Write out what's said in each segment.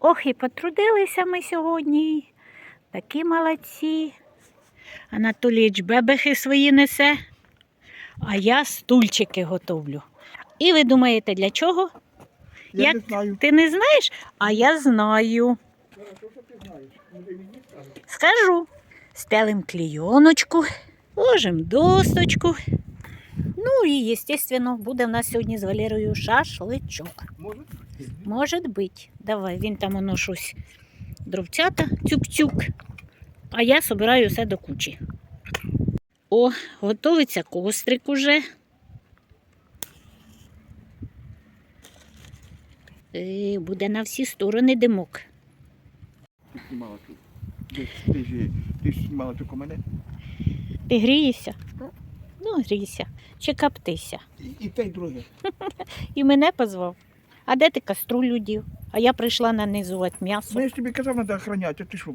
Ох, і потрудилися ми сьогодні. Такі молодці. Анатолійович бебехи свої несе, а я стульчики готовлю. І ви думаєте, для чого? Я Як не знаю. Ти не знаєш? А я знаю. Скажу. Стелим клійоночку, ложимо досточку. Ну і, звісно, буде в нас сьогодні з Валерою шашличок. Може? Бути. Давай, він там воно щось дровцята, цюк-цюк. А я собираю все до кучі. О, готовиться кострик уже. Е, буде на всі сторони димок. Ти. Ти, ти, ж, ти ж знімала тільки мене. Ти грієшся? Ну, грійся. Чи каптися. І, і те, й друге. І мене позвав. А де ти каструлю дів? А я прийшла нанизувати Ну, м'ясо. я ж тобі казав, треба охороняти, а ти що?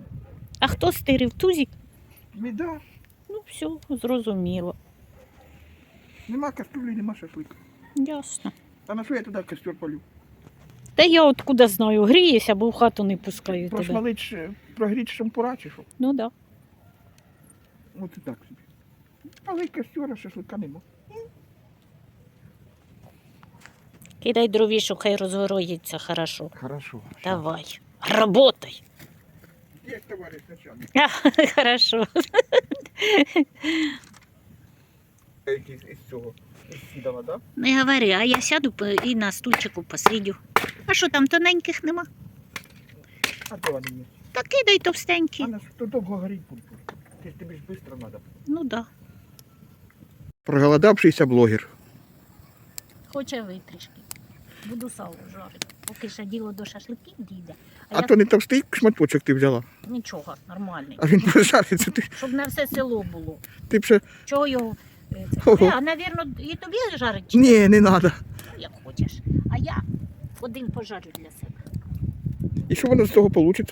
А хто стирив тузик? Біда. Ну, все, зрозуміло. Нема каструлі, нема шашлика. Ясно. А на що я туди костер палю? Та я откуда знаю, грієшся, бо в хату не пускаю тебе. Просмалить, ш- прогріти шампура чи що? Ну да. От і так собі. Але й костера, шашлика нема. Кидай дровішу, хай розгороїться хорошо. Хорошо. Давай. Работай. Є товариш начальник. А, Хорошо. Якийсь із цього. Із сідала, так? Не говори, а я сяду по- і на стульчику посидю. А що там тоненьких нема? А де вони є? Та кидай товстенькі. А то довго горіть буде? Ти ж тобі ж швидко треба. Ну да. Проголодавшийся блогер. Хоче витрішки. Буду сало жарити. Поки ще діло до шашликів дійде. А, А я то не товстий шматочок ти взяла, нічого, нормальний. а він пожариться. Ти, Щоб на все село було. ти б ще... Чого його? е, Це? Ого. Е, А, навірно, і тобі жарить? чи Ні, не треба. Ну, як хочеш. А я один пожарю для себе. І що воно з того вийде?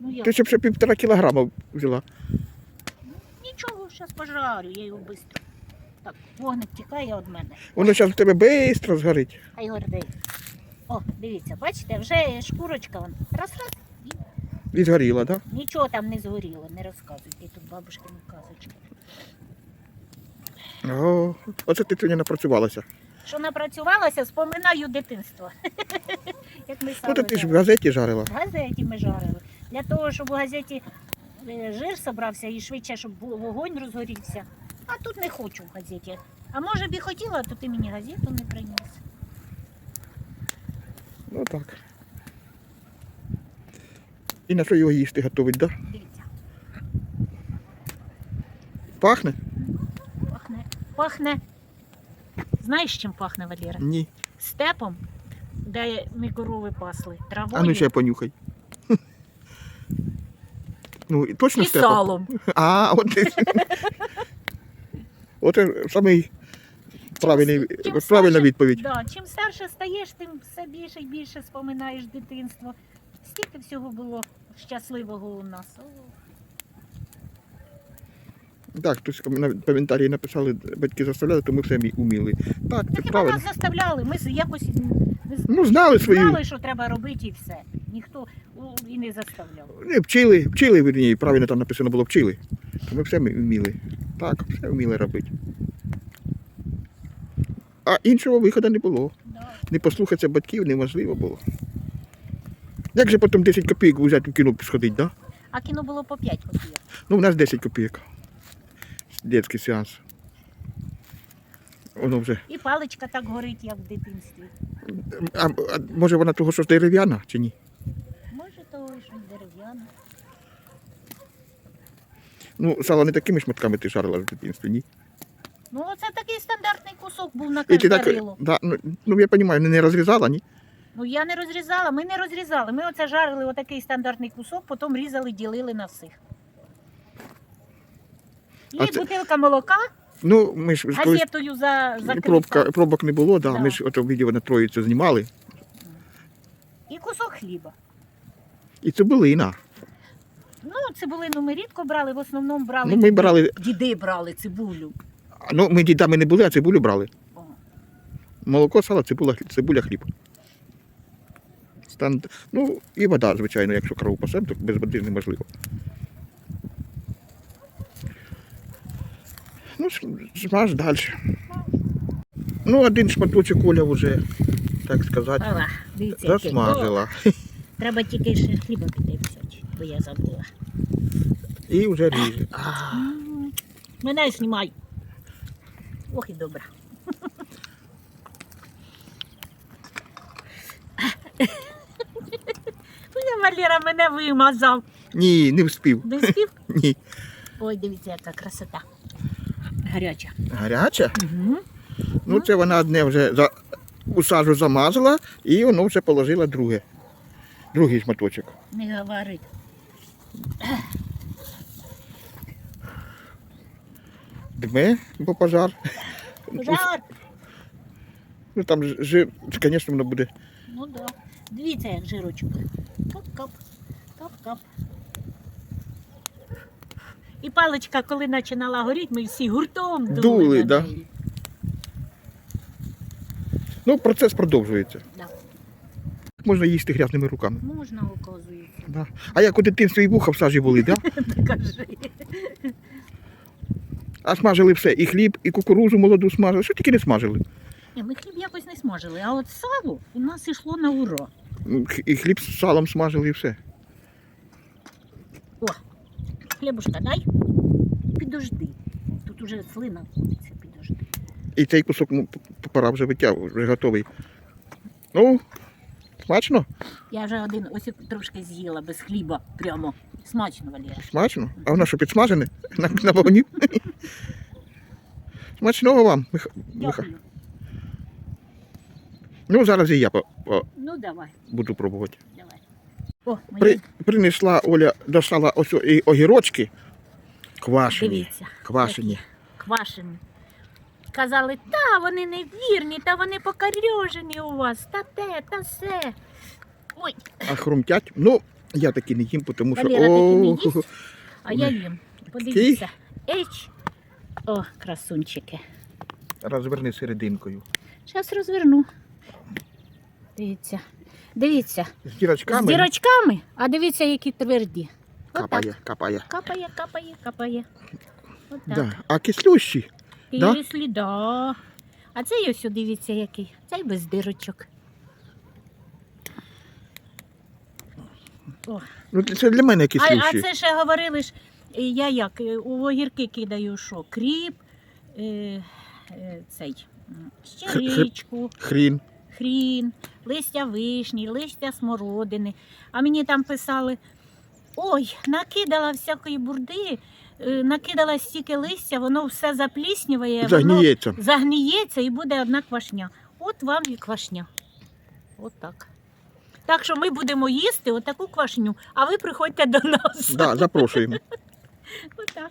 Ну я Ти ще б ще півтора кілограма взяла. нічого, зараз пожарю, я його швидко. Так, вогник тікає від мене. Воно зараз в тебе швидко згорить. Хай гордий. О, дивіться, бачите, вже шкурочка вон. Раз, раз. І згоріла, так? нічого там не згоріло, не розказуйте. Тут бабушкині казочки. О, оце ти сьогодні напрацювалася. Що напрацювалася, споминаю дитинство. Як ми Ну, то ти ж в газеті жарила. В газеті ми жарили. Для того, щоб у газеті е, жир собрався і швидше, щоб вогонь розгорівся. А тут не хочу в газеті. А може б і хотіла, то ти мені газету не приніс. Ну так. І на що його їсти готовить, так? Да? Дивіться, Пахне? пахне. Пахне. Знаєш, чим пахне Валера? Ні. Степом, де ми корови пасли, травою А ну ще понюхай. Ну, точно і степом? салом. А, от ти. От і самий правильний, чим правильна старше- відповідь. Да, чим старше стаєш, тим все більше і більше споминаєш дитинство. Стільки всього було щасливого у нас. Так, хтось коментарі написали, батьки заставляли, то ми все мі- уміли. Так, це хіба правильно. нас заставляли? Ми якось Ну, знали свою. знали, що треба робити і все. Ніхто о, і не заставляв. Не, вчили, вчили, вірні, правильно там написано було вчили. То ми все вміли. Так, все вміли робити. А іншого виходу не було. Не послухатися батьків неможливо було. Як же потім 10 копійок взяти в кіно сходити, да? А кіно було по 5 копійок. Ну, у нас 10 копійок. Детський сеанс. Воно вже. І паличка так горить, як в дитинстві. А, а може вона того, що дерев'яна чи ні? Може, того, що дерев'яна. Ну, сало не такими шматками ти жарила в дитинстві, ні? Ну, оце такий стандартний кусок був на І ти так, да, ну, ну я розумію, не розрізала, ні? Ну я не розрізала, ми не розрізали. Ми оце жарили отакий стандартний кусок, потім різали, ділили на всіх. І А це- бутилка молока Ну, ми ж колись газетою за, закрита. пробка, пробок не було, да. Да. ми ж ото відео на троїцю знімали. І кусок хліба. І цибулина. Ну, цибулину ми рідко брали, в основному брали. Ну, ми брали, Діди брали цибулю. ну ми дідами не були, а цибулю брали. О. Молоко, сало, цибуля, цибуля хліб. Стан... Ну, і вода, звичайно, якщо корову пасем, то без води неможливо. Ну, смаж далі. Ну, один шматочок Оля вже, так сказати, Ала, дивіться, який. засмажила. О, Треба тільки ще хліба піти взяти, бо я забула. І вже ріже. Мене знімай. Ох і добре. Ну, Валера мене вимазав. Ні, не вспів. Не спів? Ні. Ой, дивіться, яка красота. Гаряча. Гаряча? Угу. Ну, це вона одне вже за... у сажу замазала і воно вже положила друге. Другий шматочок. Не говорить. Дме, бо пожар. Жар. Ну там жир, звісно, воно буде. Ну да. Дивіться, як жирочок. Кап-кап. Кап-кап. І паличка, коли починала горіти, ми всі гуртом дули. Дули, на да. Ну, процес продовжується. Да. Можна їсти грязними руками. Можна, оказується. Да. А як у дитинстві і вуха в сажі були, да? Кажи. а смажили все. І хліб, і кукурузу молоду смажили. Що тільки не смажили. Ні, ми хліб якось не смажили, а от сало у нас йшло на ура. Ну, І хліб з салом смажили і все. Хлібушка дай. Підожди. Тут уже слина куриться, підожди. І цей кусок ну, пора вже витягувати, вже готовий. Ну, смачно? Я вже один ось трошки з'їла без хліба. Прямо. Смачно, Валера. Смачно. А воно що підсмажене? На, на вогні? Смачного вам. Миха... Миха. Дякую. Ну, зараз і я по- по- Ну давай, буду пробувати. давай. О, мої... При, принесла Оля, достала ось о- і огірочки. Квашені. дивіться. Квашені. Квашені. Казали, та вони не вірні, та вони покарьожені у вас, та те, та все. Ой, А хрумтять. Ну, я таки не їм, тому що. Валера, таки не їсть? а я їм. Подивіться. Еч. О, красунчики. розверни серединкою. Зараз розверну. Дивіться. Дивіться. З дірочками З дірочками, а дивіться, які тверді. Отак. капає, капає. Капає, капає, капає. Отак. Да. А кислющі. Да? Да. А цей ось, дивіться, який. Цей без дирочок. О. Ну, це для мене А, кислющі. а це ще говорили ж, е, я як е, у огірки кидаю що? Кріп, е, е, цей, м, щиричку, Хрін. хрін, листя вишні, листя смородини. А мені там писали: ой, накидала всякої бурди, накидала стільки листя, воно все запліснює, воно Загніється. загніється і буде одна квашня. От вам і квашня. От так. Так що ми будемо їсти отаку квашню, а ви приходьте до нас. Да, запрошуємо. Отак.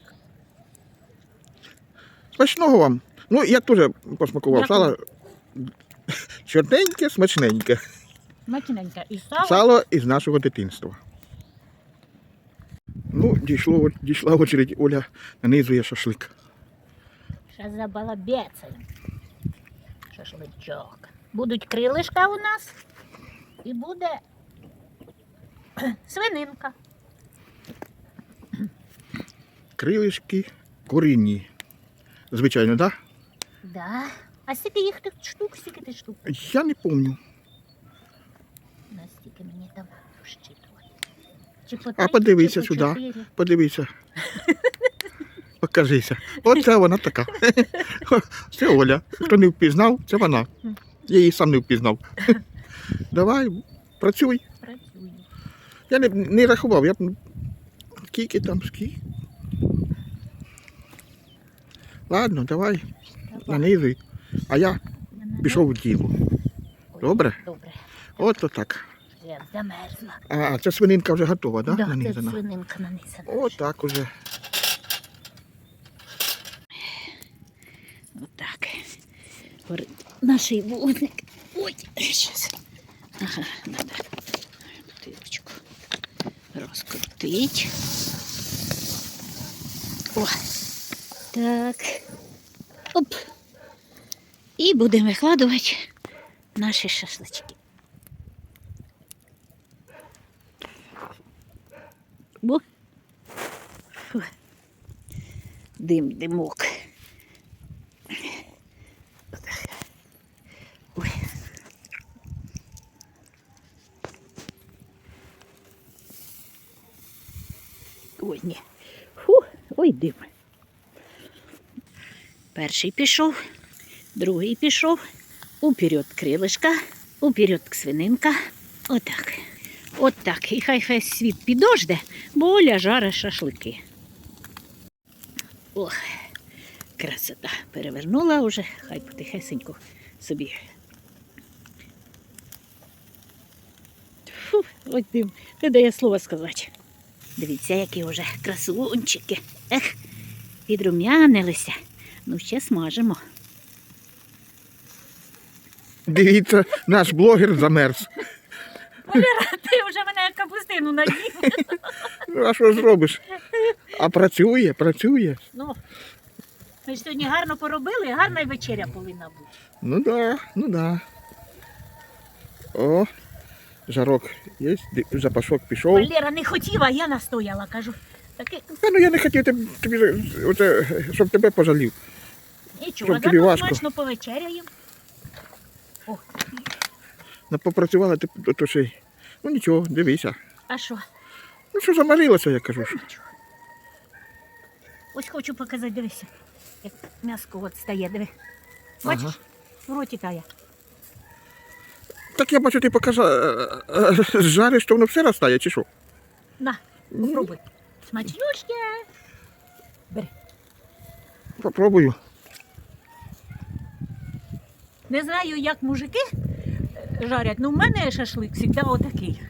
Смачного вам. Ну, я теж посмакував Дякую. сало. Чорненьке, смачненьке. Смачненька. І сало. Сало із нашого дитинства. Ну, дійшло, дійшла очередь, Оля нанизує шашлик. Ще забалабецаємо. Шашличок. Будуть крилишка у нас і буде свининка. Крилишки курінні. Звичайно, так? Да. А скільки їх тут штук, скільки ти штук? Да? Я не пам'ятаю. Настільки мені там розчитувати. А подивися сюди. Подивися. Покажися. Оце вона така. Це Оля. Хто не впізнав, це вона. Я її сам не впізнав. Давай, працюй. Працюю. Я не, не рахував, я скільки там, скільки. Ладно, давай, нанизуй. А я пішов в діло. Добре? Добре. От так. Замерзла. А, ця свининка вже готова, так? Да? Да, це свининка нанизана. От так уже. Отак. Наш вогник. Ой, щас. Ага, надо бутилочку розкрутить. О, так. Оп. І будемо викладувати наші шашлички. Фу. Дим, димок. Ой. Ой, ні. Фу, ой, дим. Перший пішов, другий пішов, уперед крилишка, уперед свининка. Отак. Отак. І хай хай світ підожде, бо Оля жаре шашлики. Ох, красота. Перевернула вже, хай потихесенько собі. Фу, ось дим, не дає слова сказати. Дивіться, які вже красунчики. Ех, підрум'янилися. Ну, ще смажимо. Дивіться, наш блогер замерз. Вже мене як капустину наїв. Ну, а що зробиш? А працює, працює. Ну, ми ж сьогодні гарно поробили, гарна й вечеря повинна бути. Ну да, ну да. О, жарок є, ди- запашок пішов. Валера не хотіла, а я настояла, кажу. Таки Та ну я не хотів тобі, тобі оце, щоб тебе пожалів. нічого, Щоб тобі зато важко. смачно повечеряємо. Не попрацювала ти то ще. й- Ну нічого, дивися. а що? Ну що замарилося, я кажу. що. Ось хочу показати, дивися. Як м'яско от стає, диви. Бачиш, Ага. в роті тає. Так я бачу, ти показав, жариш, то воно все розтає, чи що? На, попробуй. Смачнючке. Бери. Попробую. Не знаю, як мужики жарять, але в мене шашлик завжди отакий.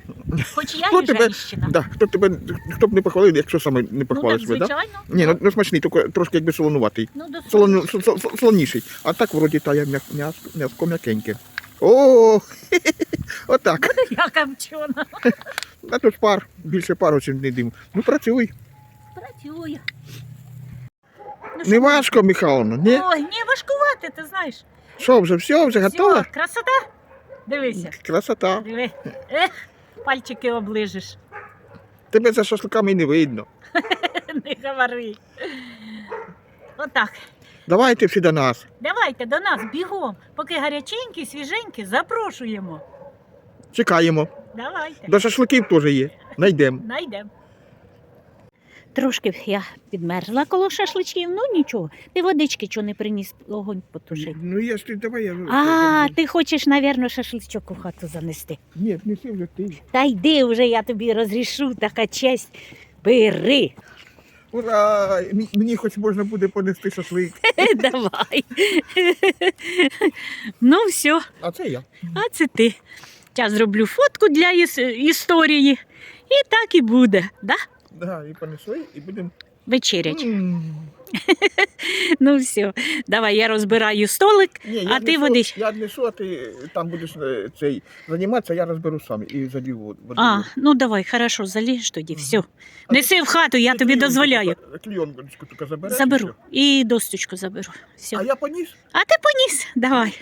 Хоч я і женщина. Да, хто тебе, хто б не похвалив, якщо саме не ну так, себе, да? звичайно. Ні, ну, ну смачний, тільки трошки якби солонуватий. Ну, до Солону, со- со- со- солоніший. А так вроді тає м'як, м'яско, м'яско м'якеньке. О, отак. Я камчона. А тут пар, більше пару, чим не дим. Ну працюй. Працює. Ну, Не що важко, Михайловна, ні? Ой, не важкувати, ти знаєш. Що, вже все, вже готово? Все, красота. Дивися. Красота. Диви. Ех, пальчики оближеш. Тебе за шашликами й не видно. Не говори. Отак. Давайте всі до нас. Давайте до нас бігом. Поки гаряченькі, свіженькі, запрошуємо. Чекаємо. Давайте. До шашликів теж є. Найдемо. Найдемо. Трошки я підмерзла коло шашличків, ну нічого. Ти водички чого не приніс огонь потушити. Ну я ж ти давай я. А, ти хочеш, напевно, шашличок у хату занести. Ні, неси вже ти. Та йди вже, я тобі розрішу, така честь. Бери. Ура! М- Мені хоч можна буде понести шашлик. Давай. ну, все, А це я. а це ти. Я зроблю фотку для іс- історії. І так і буде, да? Да, і понесли, і будемо. Вечерять. Ну все, давай я розбираю столик. Ні, А я ти несу- водиш? Я несу, а ти там будеш е, цей займатися, я розберу сам і залью воду. А, ну давай, хорошо, заліж тоді, все. А Неси в хату, я Ти тобі дозволяю. тільки- Клейонку тільки забереш. і Заберу. все. І досточку заберу. Все. А я поніс. А ти поніс, давай.